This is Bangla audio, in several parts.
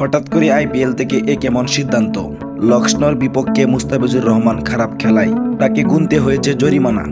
হঠাৎ করে আইপিএল থেকে এ কেমন সিদ্ধান্ত? লক্ষ্ণৌর বিপক্ষে মুস্তাফিজুর রহমান খারাপ খেলায় তাকে গুনতে হয়েছে জরিমানা,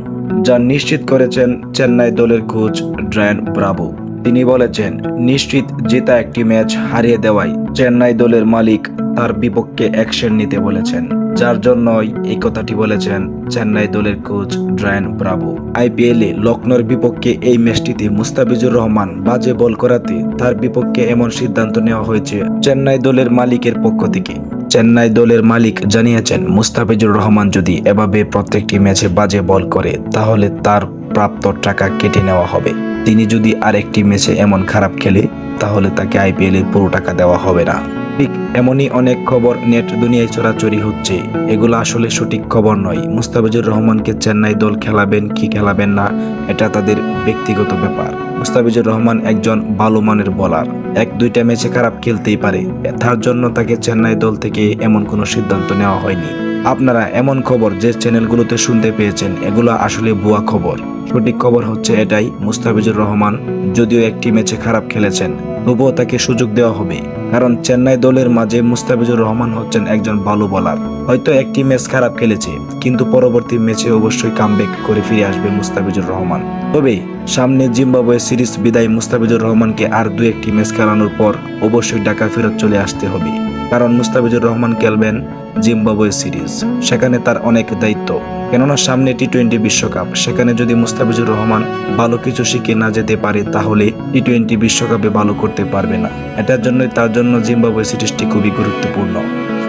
যা নিশ্চিত করেছেন চেন্নাই দলের কোচ ড্রায়ন ব্রাভো তিনি বলেছেন, নিশ্চিত জেতা একটি ম্যাচ হারিয়ে দেওয়ায় চেন্নাই দলের মালিক তার বিপক্ষে অ্যাকশন নিতে বলেছেন। যার জন্যই এই কথাটি বলেছেন চেন্নাই দলের কোচ ড্রায়ন ব্রাভো আইপিএলে লক্ষ্ণৌর বিপক্ষে এই ম্যাচটিতে মুস্তাফিজুর রহমান বাজে বল করাতে তার বিপক্ষে এমন সিদ্ধান্ত নেওয়া হয়েছে চেন্নাই দলের মালিকের পক্ষ থেকে। চেন্নাই দলের মালিক জানিয়েছেন, মুস্তাফিজুর রহমান যদি এভাবে প্রত্যেকটি ম্যাচে বাজে বল করে, তাহলে তার প্রাপ্ত টাকা কেটে নেওয়া হবে। তিনি যদি আরেকটি ম্যাচে এমন খারাপ খেলে, তাহলে তাকে আইপিএল পুরো টাকা দেওয়া হবে না। ঠিক এমনই অনেক খবর নেট দুনিয়ায় চড়াচড়ি হচ্ছে। এগুলো আসলে সঠিক খবর নয়। মুস্তাফিজুর রহমানকে চেন্নাই দল খেলাবেন কি খেলাবেন না, এটা তাদের ব্যক্তিগত ব্যাপার। মুস্তাফিজুর রহমান একজন ভালো মানের বলার। এক দুইটা ম্যাচে খারাপ খেলতেই পারে। তার জন্য তাকে চেন্নাই দল থেকে এমন কোনো সিদ্ধান্ত নেওয়া হয়নি। আপনারা এমন খবর যে চ্যানেলগুলোতে শুনতে পেয়েছেন, এগুলো আসলে ভুয়া খবর। সঠিক খবর হচ্ছে এটাই, মুস্তাফিজুর রহমান, যদিও একটি ম্যাচে খারাপ খেলেছেন, তবুও তাকে সুযোগ দেওয়া হবে। কারণ চেন্নাই দলের মাঝে মুস্তাফিজুর রহমান হচ্ছেন একজন ভালো বলার হয়তো একটি ম্যাচ খারাপ খেলেছে, কিন্তু পরবর্তী ম্যাচে অবশ্যই কামব্যাক করে ফিরে আসবে মুস্তাফিজুর রহমান। তবে, সামনে জিম্বাবুয়ে সিরিজ বিদায় মুস্তাফিজুর রহমানকে আর দু একটি ম্যাচ খেলানোর পর অবশ্যই ঢাকা ফেরত চলে আসতে হবে। কারণ মুস্তাফিজুর রহমান খেলবেন জিম্বাবুয়ে সিরিজ। সেখানে তার অনেক দায়িত্ব। কেননা সামনে টি টোয়েন্টি বিশ্বকাপ, সেখানে যদি মুস্তাফিজুর রহমান ভালো কিছু শিখে না যেতে পারে, তাহলে টি টোয়েন্টি বিশ্বকাপে ভালো করতে পারবে না। এটার জন্যই তার জন্য জিম্বাবুয়ে সিরিজটি খুবই গুরুত্বপূর্ণ।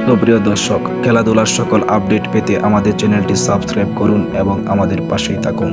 তো প্রিয় দর্শক, খেলাধুলার সকল আপডেট পেতে আমাদের চ্যানেলটি সাবস্ক্রাইব করুন এবং আমাদের পাশেই থাকুন।